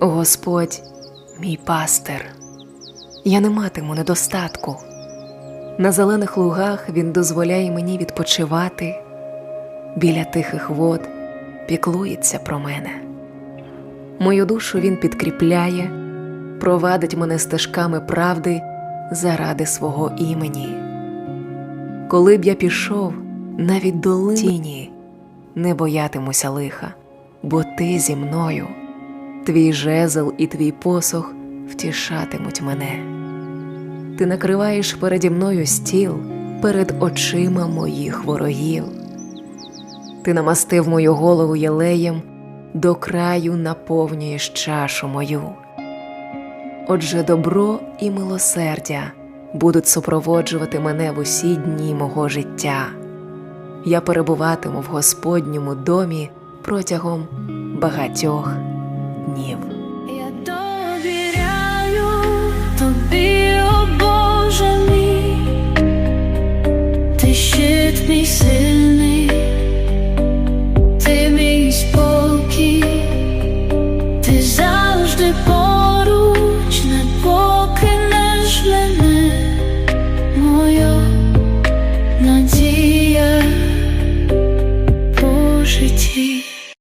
Господь, мій пастир, я не матиму недостатку. На зелених лугах Він дозволяє мені відпочивати, біля тихих вод піклується про мене. Мою душу Він підкріпляє, провадить мене стежками правди заради свого імені. Коли б я пішов навіть до тіні, не боятимуся лиха, бо ти зі мною, твій жезл і твій посох втішатимуть мене. Ти накриваєш переді мною стіл перед очима моїх ворогів. Ти намастив мою голову єлеєм, до краю наповнюєш чашу мою. Отже, добро і милосердя будуть супроводжувати мене в усі дні мого життя. Я перебуватиму в Господньому домі протягом багатьох днів. Я довіряю тобі, о Боже мій, ти щит мій сил.